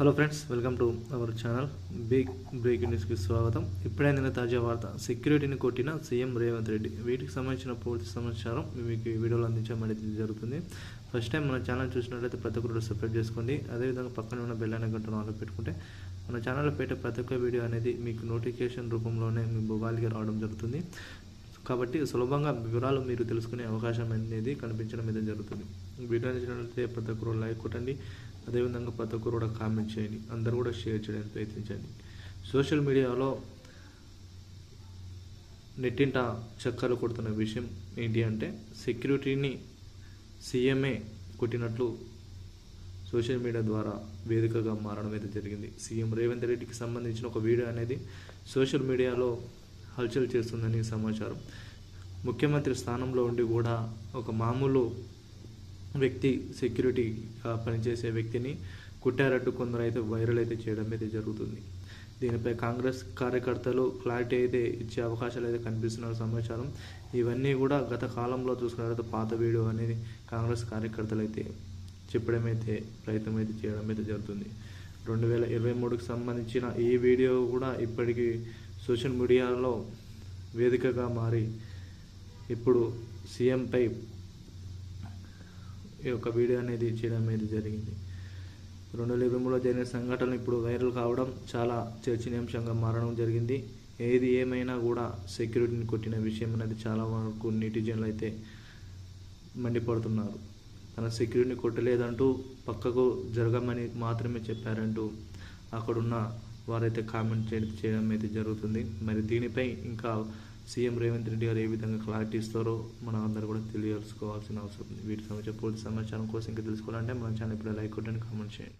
Hello friends welcome to our channel big breaking న్యూస్కి స్వాగతం. ఇప్పుడే నిన్న తాజా వార్త. సెక్యూరిటీని కొట్టిన సీఎం రేవంత్ రెడ్డి. వీటికి సంబంధించిన పూర్తి సమాచారం మీకు వీడియోలో అందించడం అనేది జరుగుతుంది ఫస్ట్ టైం మన ఛానల్ చూసినట్లయితే ప్రతి ఒక్కరు సబ్స్క్రైబ్ చేసుకోండి. అదేవిధంగా పక్కన ఉన్న బెల్ అనే గంటను ఆన్లో పెట్టుకుంటే మన ఛానల్లో పెట్టే ప్రతి ఒక్క వీడియో అనేది మీకు నోటిఫికేషన్ రూపంలోనే మీ మొబైల్కి రావడం జరుగుతుంది. కాబట్టి సులభంగా వివరాలు మీరు తెలుసుకునే అవకాశం అనేది కనిపించడం అయితే జరుగుతుంది. వీడియో నచ్చినట్లయితే ప్రతి ఒక్కరు లైక్ కొట్టండి. అదేవిధంగా ప్రతి ఒక్కరు కూడా కామెంట్ చేయండి. అందరు కూడా షేర్ చేయడానికి ప్రయత్నించండి. సోషల్ మీడియాలో నెట్టింట చక్కర్లు కొడుతున్న విషయం ఏంటి అంటే సెక్యూరిటీని సీఎంఏ కొట్టినట్లు సోషల్ మీడియా ద్వారా వేదికగా మారడం అయితే జరిగింది. సీఎం రేవంత్ రెడ్డికి సంబంధించిన ఒక వీడియో అనేది సోషల్ మీడియాలో హల్చల్ చేస్తుందని సమాచారం. ముఖ్యమంత్రి స్థానంలో ఉండి కూడా ఒక మామూలు వ్యక్తి సెక్యూరిటీగా పనిచేసే వ్యక్తిని కుట్టారట్టు కొందరు అయితే వైరల్ అయితే చేయడం అయితే జరుగుతుంది. దీనిపై కాంగ్రెస్ కార్యకర్తలు క్లారిటీ అయితే ఇచ్చే అవకాశాలు అయితే కనిపిస్తున్న సమాచారం. ఇవన్నీ కూడా గత కాలంలో చూసుకున్నట్లయితే పాత వీడియో అనేది కాంగ్రెస్ కార్యకర్తలు అయితే చెప్పడం అయితే ప్రయత్నం అయితే చేయడం అయితే జరుగుతుంది. రెండు వేల ఇరవై మూడుకి సంబంధించిన ఈ వీడియో కూడా ఇప్పటికీ సోషల్ మీడియాలో వేదికగా మారి ఇప్పుడు సీఎంపై ఈ యొక్క వీడియో అనేది చేయడం అనేది జరిగింది. రెండు వేల ఇరవై మూడులో జరిగిన సంఘటనలు ఇప్పుడు వైరల్ కావడం చాలా చర్చనీయాంశంగా మారడం జరిగింది. ఏది ఏమైనా కూడా సెక్యూరిటీని కొట్టిన విషయం అనేది చాలా వరకు నెటిజన్లు అయితే మండిపడుతున్నారు. తన సెక్యూరిటీని కొట్టలేదంటూ పక్కకు జరగమని మాత్రమే చెప్పారంటూ అక్కడున్న వారైతే కామెంట్ చేయడం అయితే జరుగుతుంది. మరి దీనిపై ఇంకా సీఎం రేవంత్ రెడ్డి గారు ఏ విధంగా క్లారిటీ ఇస్తారో మనం అందరూ కూడా తెలియసుకోవాల్సిన అవసరం ఉంది. వీటి సంబంధించిన పూర్తి సమాచారం కోసం ఇంకా తెలుసుకోవాలంటే మన ఛానల్ ఇప్పుడు లైక్ కొట్టండి కామెంట్ చేయండి.